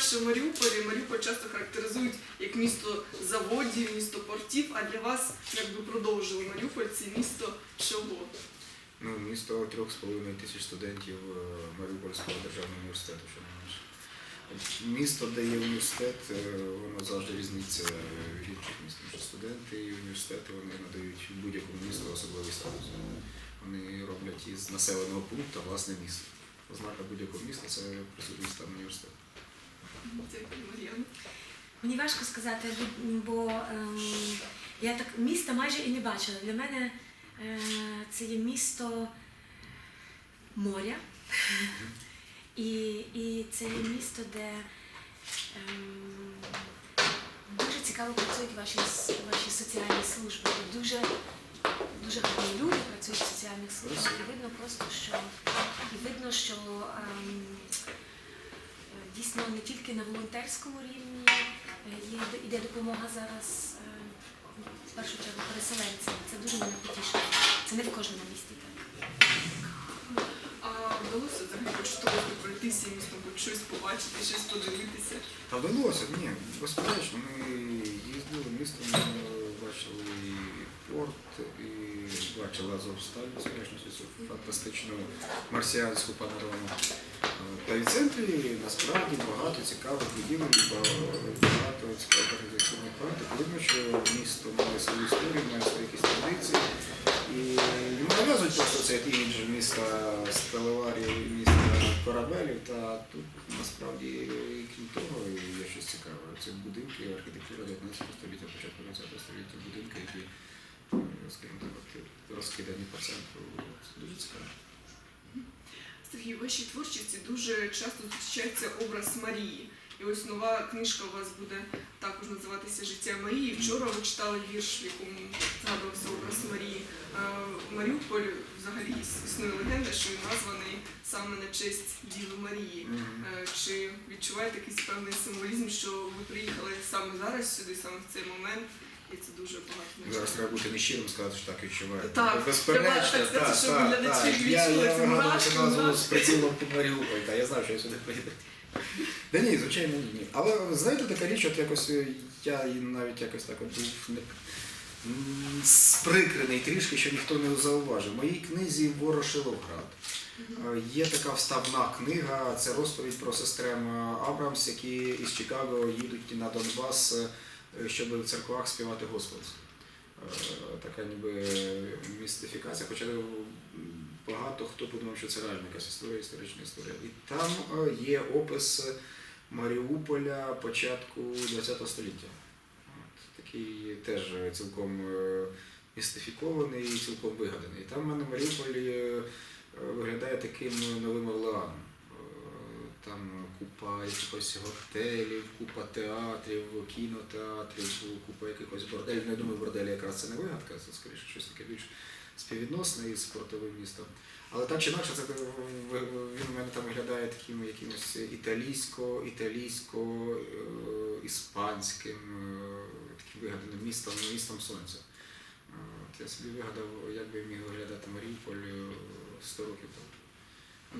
що в Маріуполь часто характеризують як місто заводів, місто портів, а для вас якби продовжили Маріуполь це місто чого? Ну, місто трьох з половиною тисяч студентів е, Маріупольського державного університету, що не менше. Місто, де є університет, е, воно завжди різниця від інших міст. Студенти і університети вони надають будь-якому місту особливий статус. Вони роблять із населеного пункту власне місто. Ознака будь-якого міста це присутність там університету. Мені важко сказати, бо ем, я так міста майже і не бачила. Для мене е, це є місто моря. І, і це є місто, де ем, дуже цікаво працюють ваші, ваші соціальні служби. Дуже, дуже гарні люди працюють в соціальних службах. І видно просто, що і видно, що ем, Дійсно, не тільки на волонтерському рівні е, є іде допомога зараз е, в першу чергу переселенцям. Це дуже мене потішає. Це не в кожному місті так. А вдалося взагалі хоч трохи пройтися містом, хоч щось побачити, щось подивитися. Та вдалося, ні, безперечно. Ми їздили містом, бачили і порт, і бачили Азовсталь, сьогоднішню цю фантастичну марсіанську панораму. Та й в центрі насправді багато цікавих відділень, багато цікавих організаційних практик. Видно, що місто має свою історію, має свої якісь традиції. І не нав'язують просто цей імідж міста сталеварів, міста корабелів, та тут насправді, крім того, є щось цікаве. Це будинки, архітектура 19 століття, початку 20 століття, будинки, які, скажімо так, розкидані по центру. Це дуже цікаво. Сергій, в вашій творчості дуже часто зустрічається образ Марії. І ось нова книжка у вас буде також називатися Життя Марії. Вчора ви читали вірш, в якому згадувався образ Марії. Е, Маріуполь взагалі існує легенда, що він названий саме на честь Діви Марії. Е, Чи відчуваєте якийсь певний символізм, що ви приїхали саме зараз сюди, саме в цей момент, і це дуже багато Зараз треба бути нещирим, сказати, що так відчуваю. Так, безперечно, треба так сказати, так, щоб так, глядачі так. Я, відчули я цю мурашку, цю назву з мурашку. прицілом по Маріуполь, та я знав, що я сюди приїду. Да ні, звичайно, ні. Але знаєте, така річ, от якось е, я і навіть якось так от був не м, сприкрений трішки, що ніхто не зауважив. В моїй книзі Ворошиловград. Е, Є така вставна книга, це розповідь про сестрем Абрамс, які із Чикаго їдуть на Донбас, е, щоб в церквах співати Господь. Така ніби містифікація, хоча багато хто подумав, що це реальна якась історія, історична історія. І там е, є опис Маріуполя початку ХХ століття. От, такий теж цілком е, містифікований і цілком вигаданий. І там в мене Маріуполь е, виглядає таким новим Орлеаном. Е, Там купа якихось готелів, купа театрів, кінотеатрів, купа якихось борделів. Ну, я думаю, борделі якраз це не вигадка, це скоріше щось таке більш співвідносне із спортовим містом. Але так чи інакше, це в- він у мене там виглядає таким якимось італійсько, італійсько, е, іспанським, е, таким вигаданим містом, містом сонця. Е, От я собі вигадав, як би міг виглядати Маріуполь е, 100 років тому.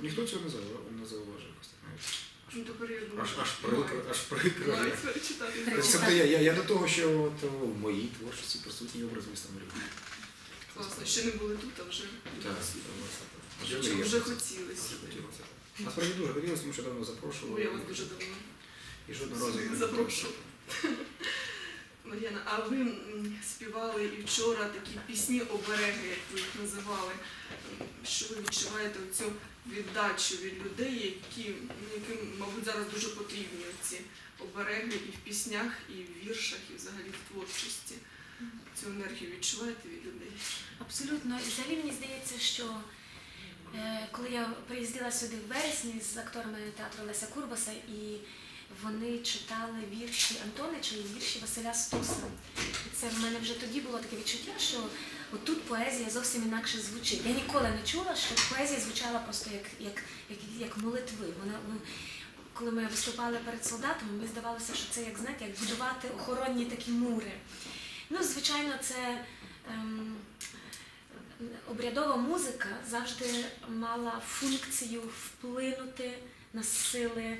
Ніхто цього не зауважив, не зауважив якось так навіть. Ну, Аж, аж прикро, аж прикро. Тобто я, я, я до того, що от, в моїй творчості присутній образ міста Маріуполя. Класно, ще не були тут, а вже Так, вже, Вже вже мріяли. хотіли сюди. Насправді дуже хотілося, тому що давно запрошував. Бо я вас дуже давно І жодного разу не запрошував. Мар'яна, а ви співали і вчора такі пісні обереги, як ви їх називали. Що ви відчуваєте цю віддачу від людей, які, яким, мабуть, зараз дуже потрібні ці обереги і в піснях, і в віршах, і взагалі в творчості. Цю енергію відчуваєте від людей? Абсолютно. І взагалі мені здається, що е, коли я приїздила сюди в вересні з акторами театру Леся Курбаса, і вони читали вірші Антонича і вірші Василя Стуса. І це в мене вже тоді було таке відчуття, що отут поезія зовсім інакше звучить. Я ніколи не чула, що поезія звучала просто як, як, як, як молитви. Вона, ну, коли ми виступали перед солдатами, мені здавалося, що це як знаєте, як будувати охоронні такі мури. Ну, звичайно, це ем, обрядова музика завжди мала функцію вплинути на сили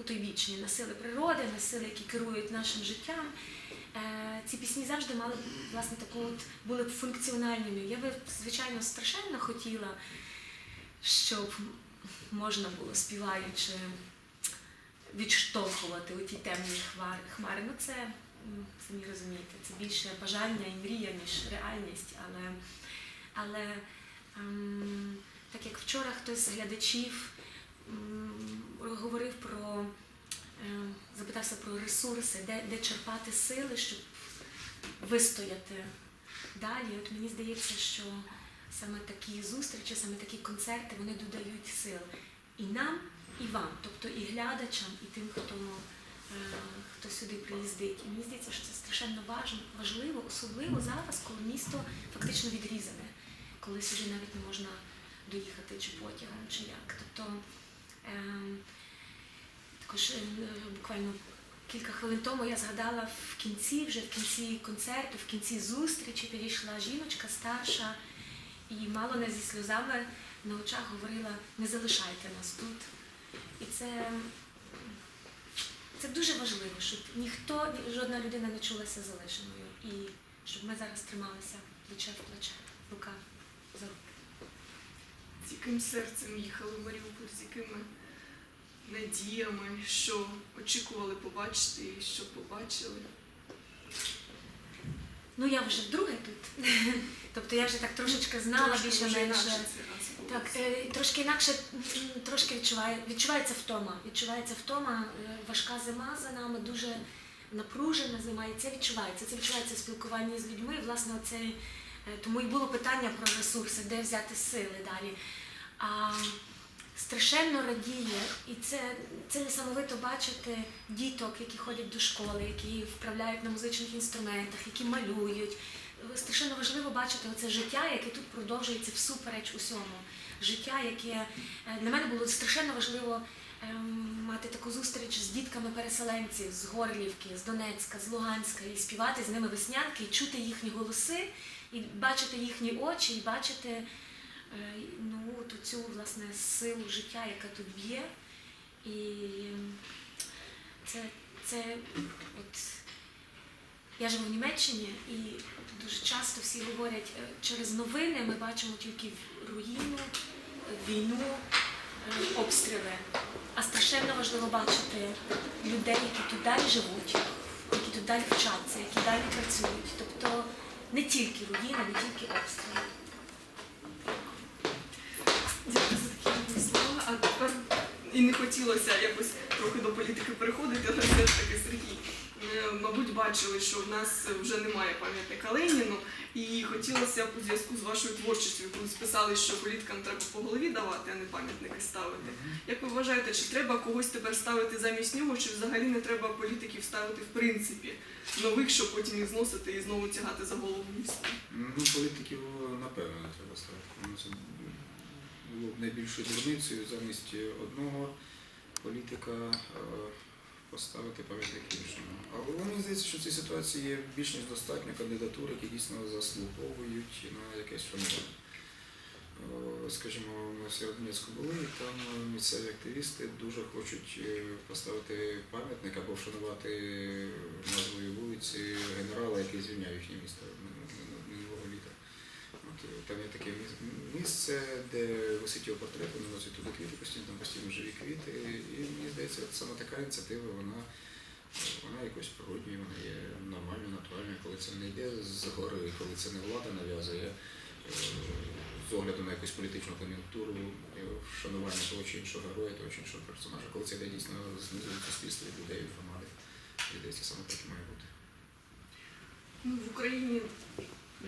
потойбічні, на сили природи, на сили, які керують нашим життям. Е, Ці пісні завжди мали власне таку от були функціональними. Я би, звичайно, страшенно хотіла, щоб можна було співаючи відштовхувати у ті темні хмари. Ну це самі розумієте, це більше бажання і мрія, ніж реальність. Але, але ем, так як вчора хтось з глядачів м, говорив про, ем, запитався про ресурси, де, де черпати сили, щоб вистояти далі. От мені здається, що саме такі зустрічі, саме такі концерти, вони додають сил і нам, і вам, тобто і глядачам, і тим, хто, е, хто сюди приїздить. І мені здається, що це страшенно важливо, особливо зараз, коли місто фактично відрізане, коли сюди навіть не можна доїхати чи потягом, чи як. Тобто також е, буквально кілька хвилин тому я згадала в кінці, вже в кінці концерту, в кінці зустрічі підійшла жіночка старша і мало не зі сльозами на очах говорила: не залишайте нас тут. І це, це дуже важливо, щоб ніхто, жодна людина не чулася залишеною. І щоб ми зараз трималися плече в плече, рука за руку. З яким серцем їхали в Маріуполь, з якими надіями, що очікували побачити і що побачили. Ну я вже вдруге тут. Тобто я вже так трошечки знала раз було. Так, е, трошки інакше трошки відчуває, відчувається втома. Відчувається втома, е, важка зима за нами, дуже напружена зима, і це відчувається. Це відчувається в спілкуванні з людьми. Власне, оцей, е, тому і було питання про ресурси, де взяти сили далі. А страшенно радіє, і це, це несамовито бачити діток, які ходять до школи, які вправляють на музичних інструментах, які малюють. Страшенно важливо бачити оце життя, яке тут продовжується всупереч усьому. Життя, яке е, для мене було страшенно важливо ем, мати таку зустріч з дітками переселенців з Горлівки, з Донецька, з Луганська, і співати з ними веснянки, і чути їхні голоси, і бачити їхні очі, і бачити е, ну, от цю власне силу життя, яка тут б'є. І це, це от я живу в Німеччині і дуже часто всі говорять, е, через новини ми бачимо тільки руїну, е, війну, е, обстріли. А страшенно важливо бачити людей, які тут далі живуть, які тут далі вчаться, які далі працюють. Тобто не тільки руїна, не тільки обстріли. І не хотілося якось трохи до політики переходити, але все ж таки Сергій. е, Мабуть, бачили, що в нас вже немає пам'ятника Леніну, і хотілося б у зв'язку з вашою творчістю, ви списали, що політикам треба по голові давати, а не пам'ятники ставити. Як ви вважаєте, чи треба когось тепер ставити замість нього, чи взагалі не треба політиків ставити в принципі нових, щоб потім їх зносити і знову тягати за голову міста? Ну, політиків, напевно, не треба ставити. Ну, найбільшою дурницею замість одного політика е, поставити пам'ятник іншому. Але мені здається, що в цій ситуації є більш ніж достатньо кандидатур, які дійсно заслуговують на якесь шанування. Е, Скажімо, ми в Сєвєродонецьку були, і там місцеві активісти дуже хочуть е, поставити пам'ятник або вшанувати назвою вулиці генерала, який звільняв їхнє місто мин- минулого літа. От, е, там є таке місце, де висить його портрет, вони носять туди квіти, постійно там постійно живі квіти. І мені здається, саме така ініціатива, вона, вона якось природньою, вона є нормальною, натуральною, коли це не йде з гори, коли це не влада нав'язує е, з огляду на якусь політичну кон'юнктуру, е, вшанування того чи іншого героя, того чи іншого персонажа, коли це йде дійсно знизу суспільства, від людей, від громади. Здається, саме так і має бути. Ну, в Україні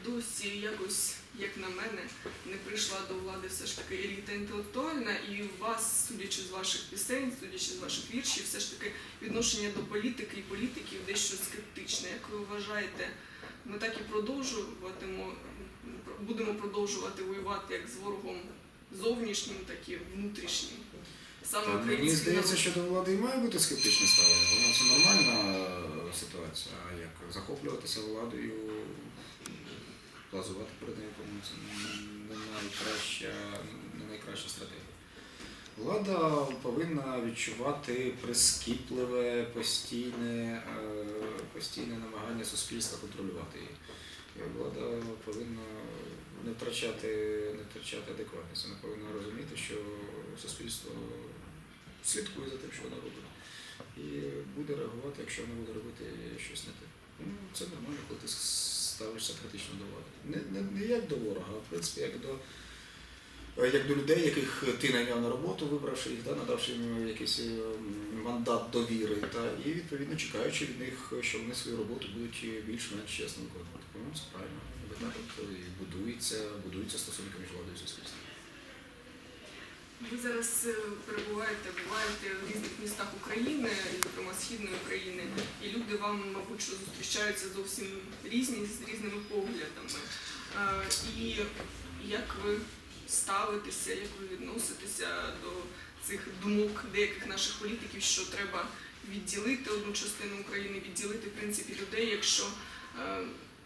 досі якось, як на мене, не прийшла до влади все ж таки еліта інтелектуальна, і у вас, судячи з ваших пісень, судячи з ваших віршів, все ж таки відношення до політики і політиків дещо скептичне. Як ви вважаєте, ми так і продовжуватимо, будемо продовжувати воювати як з ворогом зовнішнім, так і внутрішнім? Саме Та Мені здається, що до влади і має бути скептичне ставлення, тому це нормальна е, ситуація. Як захоплюватися владою, плазувати перед нею, це не найкраща, не найкраща стратегія. Влада повинна відчувати прискіпливе, постійне, е, постійне намагання суспільства контролювати її. Влада повинна не втрачати, не втрачати адекватність. Вона повинна розуміти, що суспільство слідкує за тим, що вона робить. І буде реагувати, якщо вона буде робити щось не те. Ну, це нормально, коли ти ставишся критично до влади. Не, не, не як до ворога, а в принципі як до, е, як до людей, яких ти найняв на роботу, вибравши їх, да, надавши їм якийсь е, мандат довіри, та, і відповідно чекаючи від них, що вони свою роботу будуть більш-менш чесно виконувати. Тому це правильно. Так от і будується, будуються стосунки між владою і суспільством. Ви зараз е, перебуваєте, буваєте в різних містах України, зокрема Східної України, і люди вам, мабуть, що зустрічаються зовсім різні з різними поглядами. Е, І як ви ставитеся, як ви відноситеся до цих думок деяких наших політиків, що треба відділити одну частину України, відділити в принципі людей, якщо е,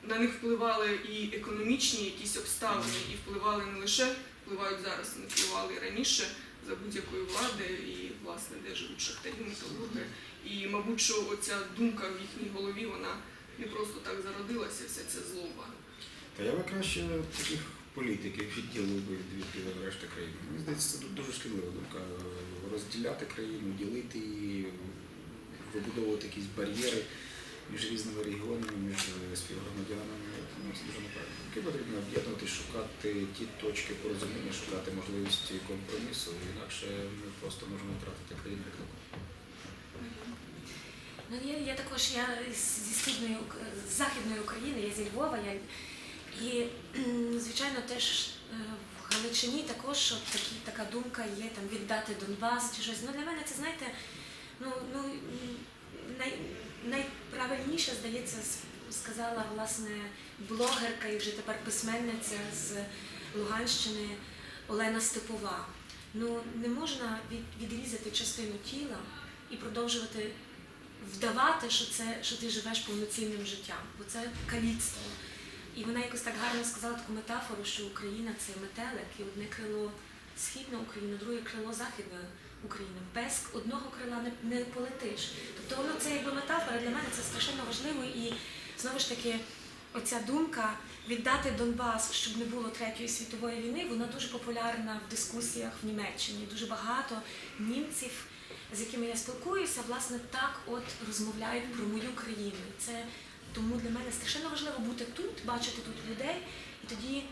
на них впливали і економічні якісь обставини, і впливали не лише впливають зараз, вони впливали раніше за будь-якої влади, і власне де живуть шахтарі, металурги. І, мабуть, що оця думка в їхній голові, вона не просто так зародилася, вся ця злоба. Та я би краще таких політиків відділив би від решти країни. Мені здається, це дуже шкідлива думка. Розділяти країну, ділити її, вибудовувати якісь бар'єри між різними регіонами, між співгромадянами. Ну, це дуже неправильно. Потрібно об'єднувати, шукати ті точки порозуміння, шукати можливості компромісу, інакше ми просто можемо втратити країну як таку. Ну, я, я також я зі східної з західної України, я зі Львова. Я, і звичайно теж е, в Галичині також от такі, така думка є там віддати Донбас чи щось. Ну для мене це знаєте, ну, ну най, найправильніше здається, сказала власне блогерка і вже тепер письменниця з Луганщини Олена Степова. Ну не можна від, відрізати частину тіла і продовжувати вдавати, що це що ти живеш повноцінним життям, бо це каліцтво. І вона якось так гарно сказала таку метафору, що Україна це метелик, і одне крило східна Україна, друге крило західної України. Без одного крила не, не полетиш. Тобто воно це якби метафора для мене це страшенно важливо. І знову ж таки, оця думка віддати Донбас, щоб не було третьої світової війни, вона дуже популярна в дискусіях в Німеччині. Дуже багато німців з якими я спілкуюся, власне, так от розмовляють про мою країну. Це тому для мене страшенно важливо бути тут, бачити тут людей і тоді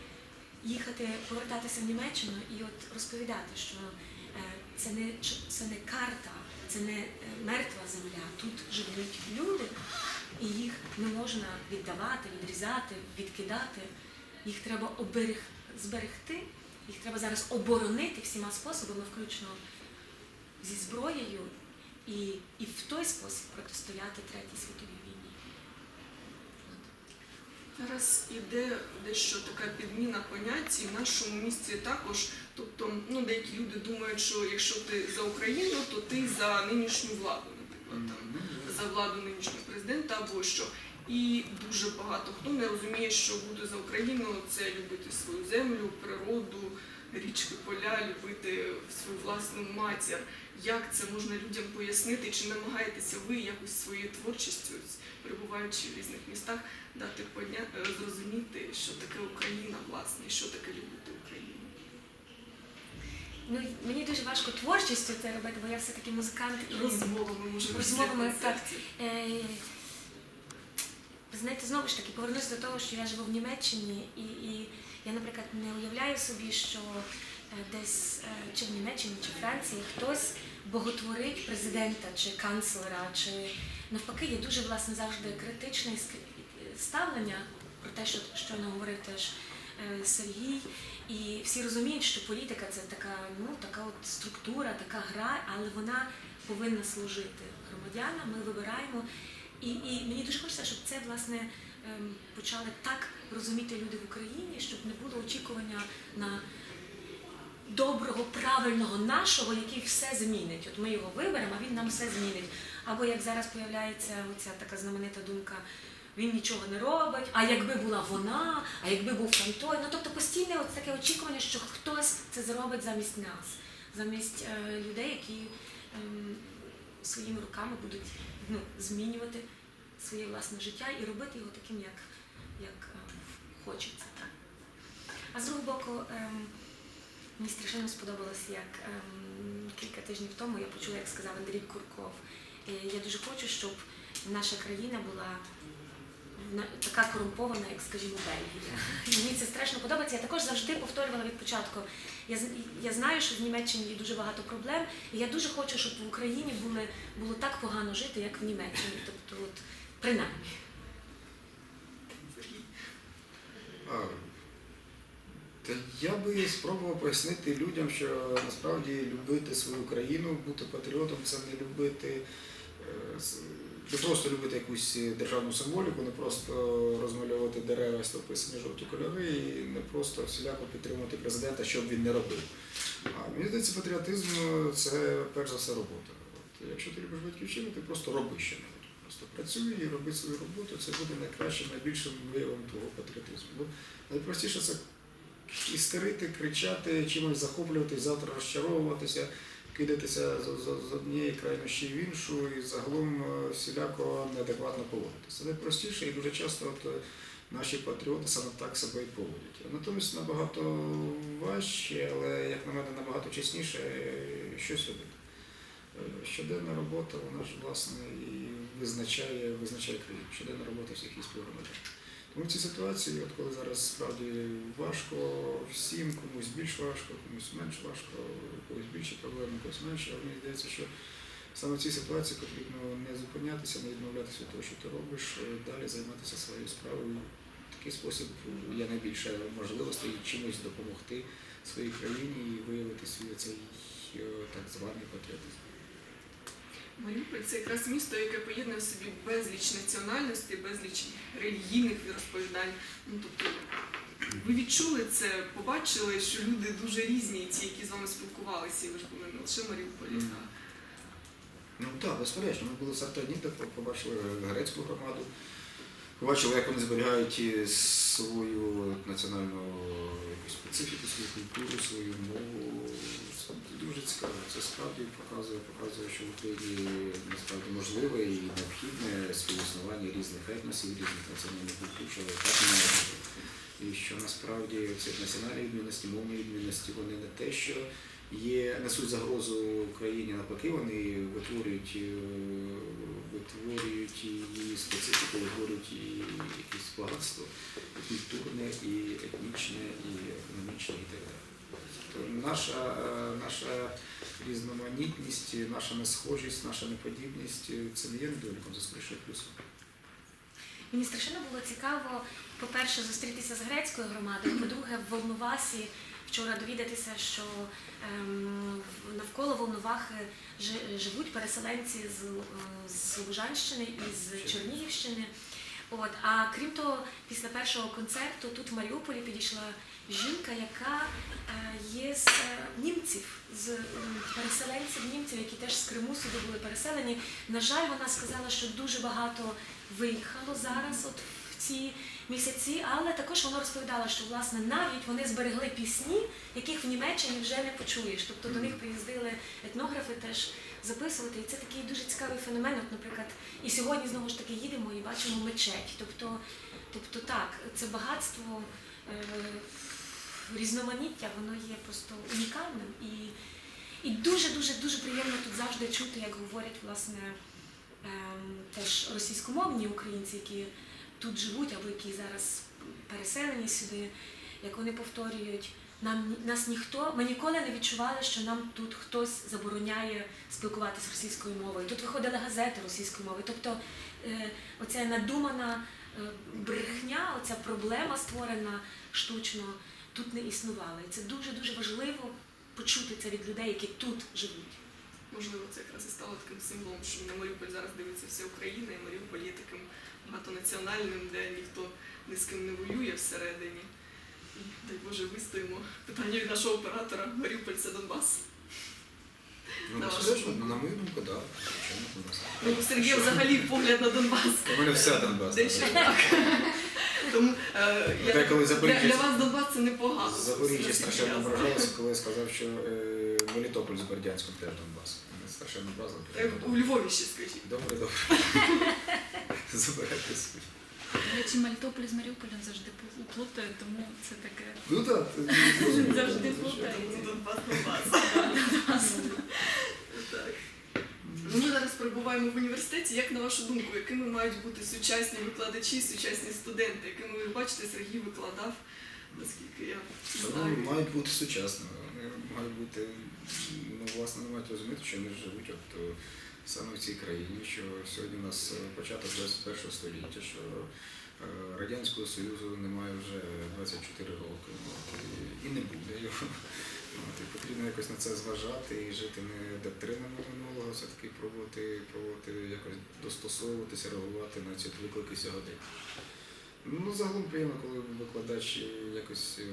їхати, повертатися в Німеччину і от розповідати, що це не це не карта, це не е, мертва земля. Тут живуть люди, і їх не можна віддавати, відрізати, відкидати. Їх треба оберег, зберегти, їх треба зараз оборонити всіма способами, включно зі зброєю і, і в той спосіб протистояти Третій світовій. Зараз іде дещо така підміна понять, і в нашому місці також. Тобто, ну деякі люди думають, що якщо ти за Україну, то ти за нинішню владу, наприклад, там за владу нинішнього президента або що. І дуже багато хто не розуміє, що бути за Україну це любити свою землю, природу, річки, поля, любити свою власну матір. Як це можна людям пояснити? Чи намагаєтеся ви якось своєю творчістю, перебуваючи в різних містах, дати поня... е, зрозуміти, що таке Україна, власне, і що таке любити Україну? Ну, мені дуже важко творчістю це робити, бо я все-таки музикант і Розмовами може Розмовами, так. Е, знаєте, знову ж таки, повернусь до того, що я живу в Німеччині, і, і я, наприклад, не уявляю собі, що е, десь е, чи в Німеччині, чи в Франції хтось боготворить президента чи канцлера, чи навпаки є дуже власне завжди критичне ставлення про те, що щойно говорив теж е, Сергій. І всі розуміють, що політика це така, ну така от структура, така гра, але вона повинна служити громадянам. Ми вибираємо. І, і мені дуже хочеться, щоб це власне почали так розуміти люди в Україні, щоб не було очікування на доброго, правильного нашого, який все змінить. От ми його виберемо, а він нам все змінить. Або як зараз появляється оця така знаменита думка. Він нічого не робить, а якби була вона, а якби був там той. Ну тобто постійне от таке очікування, що хтось це зробить замість нас. замість е, людей, які ем, своїми руками будуть ну, змінювати своє власне життя і робити його таким, як, як е, хочеться. Так. А з другого боку, ем, мені страшенно сподобалось, як ем, кілька тижнів тому я почула, як сказав Андрій Курков. Я дуже хочу, щоб наша країна була така корумпована, як, скажімо, Бельгія. Мені це страшно подобається. Я також завжди повторювала від початку. Я, я знаю, що в Німеччині є дуже багато проблем, і я дуже хочу, щоб в Україні були, було так погано жити, як в Німеччині. Тобто, от, принаймні. А, Та я би спробував пояснити людям, що насправді любити свою країну, бути патріотом це не любити, е, не просто любити якусь державну символіку, не просто розмальовувати дерева, стовпи сині жовті кольори, і не просто всіляко підтримувати президента, що б він не робив. А мені здається, патріотизм це перш за все робота. От, якщо ти любиш батьківщину, ти просто роби що небудь. Просто працюй і роби свою роботу, це буде найкращим, найбільшим виявом твого патріотизму. Бо найпростіше це істерити, кричати, чимось захоплюватись, завтра розчаровуватися, кидатися з, однієї крайнощі в іншу і загалом е, всіляко неадекватно поводитися. Найпростіше і дуже часто от, е, наші патріоти саме так себе і поводять. Натомість набагато важче, але як на мене набагато чесніше е, щось робити. Щоденна робота, вона ж власне і визначає, визначає країну. Щоденна робота всіх її. Тому в цій ситуації, от коли зараз справді важко всім, комусь більш важко, комусь менш важко, у когось більше проблеми, когось менше, але мені здається, що саме в цій ситуації потрібно не зупинятися, не відмовлятися від того, що ти робиш, е, далі займатися своєю справою. Такий спосіб є найбільше можливостей чимось допомогти своїй країні і виявити свій цей так званий патріотизм. Маріуполь це якраз місто, яке поєднує в собі безліч національностей, безліч релігійних розповідань. Ну, тобто, ви відчули це, побачили, що люди дуже різні, ті, які з вами спілкувалися, і ви ж були не лише в Маріуполі. А Ну так, безперечно. Ми були в Сартаніта, побачили грецьку громаду, побачили, як вони зберігають свою національну специфіку, свою культуру, свою мову. Це дуже цікаво. Це справді показує, показує, що в Україні насправді можливе і необхідне співіснування різних етносів, різних національних культур, що так має бути. І що насправді ці національні відмінності, мовні відмінності, вони не те, що є, несуть загрозу Україні, навпаки, вони витворюють, е, витворюють її специфіку, витворюють її якесь багатство і культурне, і етнічне, і економічне, і так далі. Тобто наша, е, наша різноманітність, наша несхожість, наша неподібність е, це не є недоліком, це скоріше плюсом. Мені страшенно було цікаво, по-перше, зустрітися з грецькою громадою, по-друге, в Волновасі вчора довідатися, що ем, навколо Волновахи жи- живуть переселенці з, е, Лужанщини і з Чернігівщини. От, а крім того, після першого концерту тут в Маріуполі підійшла жінка, яка е, є з е, німців, з переселенців німців, які теж з Криму сюди були переселені. На жаль, вона сказала, що дуже багато виїхало зараз, от в ці місяці, але також вона розповідала, що власне навіть вони зберегли пісні, яких в Німеччині вже не почуєш. Тобто до них приїздили етнографи теж записувати. І це такий дуже цікавий феномен. От, наприклад, і сьогодні знову ж таки їдемо і бачимо мечеть. Тобто, тобто так, це багатство. Е, різноманіття, воно є просто унікальним і, і дуже дуже дуже приємно тут завжди чути, як говорять власне ем, теж російськомовні українці, які тут живуть або які зараз переселені сюди, як вони повторюють. Нам нас ніхто, ми ніколи не відчували, що нам тут хтось забороняє спілкуватися російською мовою. Тут виходили газети російською мовою. Тобто е, оця надумана е, брехня, оця проблема створена штучно, тут не існувала. І це дуже дуже важливо почути це від людей, які тут живуть. Можливо, це якраз і стало таким символом, що на Маріуполь зараз дивиться вся Україна, і Маріуполь є таким багатонаціональним, де ніхто ні з ким не воює всередині. І, дай Боже, вистоїмо. Питання від нашого оператора Маріуполь це Донбас. Ну, На безперечно, на мою думку, так. Нас. Ну, у Сергія взагалі погляд на Донбас. У мене все Донбас. Дещо так. Тому е, я, для, Запоріжжя- для вас Донбас це непогано. Запоріжжя страшенно ображалося, коли я сказав, що е, Мелітополь з Бердянськом теж Донбас. Страшенно образили. Е, У Львові ще скажіть. Добре, добре. Забирайте собі. До речі, Мелітополь з Маріуполем завжди пл- плутають, тому це таке. Ну так. Завжди плутається. Донбас, Донбас. Так. Ну, Ми зараз перебуваємо в університеті. Як на вашу думку, якими мають бути сучасні викладачі, сучасні студенти, якими ви бачите, Сергій викладав, наскільки я знаю. мають бути сучасними, вони мають бути, ну, власне, не мають розуміти, що вони живуть от, е, саме в цій країні, що сьогодні у нас е, початок 21 століття, що е, Радянського Союзу немає вже 24 роки, і, і не буде його. І потрібно якось на це зважати і жити не доктринами минулого, все-таки пробувати, пробувати якось достосовуватися, реагувати на ці виклики сьогодення. Ну, загалом приємно, коли викладач якось е,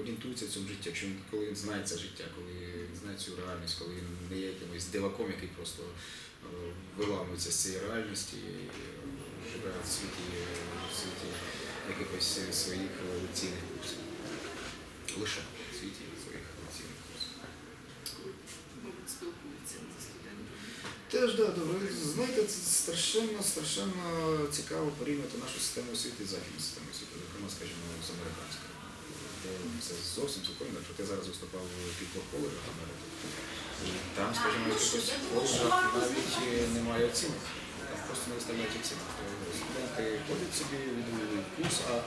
орієнтується в цьому житті, коли він знає це життя, коли він знає цю реальність, коли він не є якимось диваком, який просто е, виламується з цієї реальності і е, живе в світі, в світі якихось своїх цінних курсів. Лише в світі своїх лекційних курсів. Мабуть, спілкуються зі студентами. Теж да, добре. Знаєте, це страшенно, страшенно цікаво порівняти нашу систему освіти з західною системою освіти, зокрема, скажімо, з американською. Де це зовсім цілком інакше. От я зараз виступав у кількох коледжах Америки. І там, скажімо, в якихось коледжах навіть немає оцінок. Там просто не виставляють оцінок. Тобто Студенти ходять собі, відвідують курс, а е,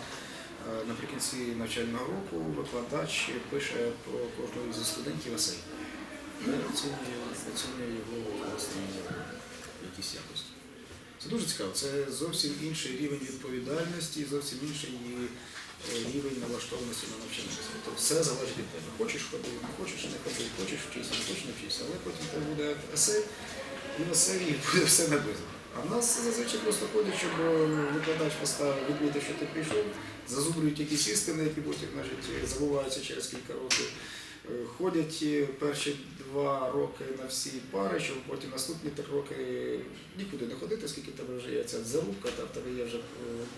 наприкінці навчального року викладач пише про кожного зі студентів есей. Оцінює, оцінює його власні якісь якості. Це дуже цікаво. Це зовсім інший рівень відповідальності, зовсім інший е, рівень налаштованості на навчання. Тобто все залежить від тебе. Хочеш ходи, не хочеш не ходи, хочеш вчитися, не хочеш не вчитися, але потім тебе буде есей, і в есеї буде все написано. А в нас зазвичай просто ходять, щоб е, викладач поставив, відмітив, що ти прийшов, зазубрюють якісь істини, які потім значить, забуваються через кілька років. Е, Ходять перші два роки на всі пари, щоб потім наступні три роки нікуди не ходити, оскільки в тебе вже є ця зарубка, та в тебе є вже е,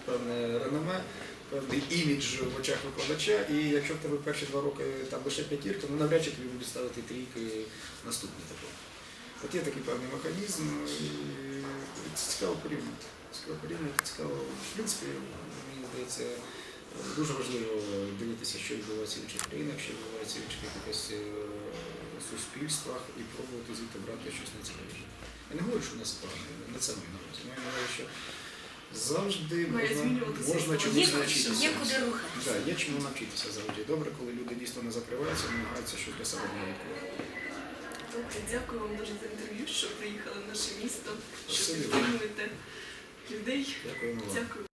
певне реноме, певний імідж в очах викладача. І якщо в тебе перші два роки там лише п'ятірка, ну навряд чи тобі будуть ставити трійки наступні такого. От є такий певний механізм, і це цікаво порівняти. Цікаво порівняти, цікаво, в принципі, мені здається, дуже важливо дивитися, що відбувається в інших країнах, що відбувається в інших якихось е, суспільствах і пробувати звідти брати щось найцікавіше. Я не говорю, що в нас не це маю на увазі. Маю на увазі, що завжди можна, можна чомусь навчитися. є куди рухатися. Так, є чому навчитися завжди. Добре, коли люди дійсно не закриваються, намагаються щось для себе відкривати. Добре, дякую вам дуже за інтерв'ю, що приїхали в наше місто, що Спасибі. підтримуєте людей. Дякуємо вам. Дякую.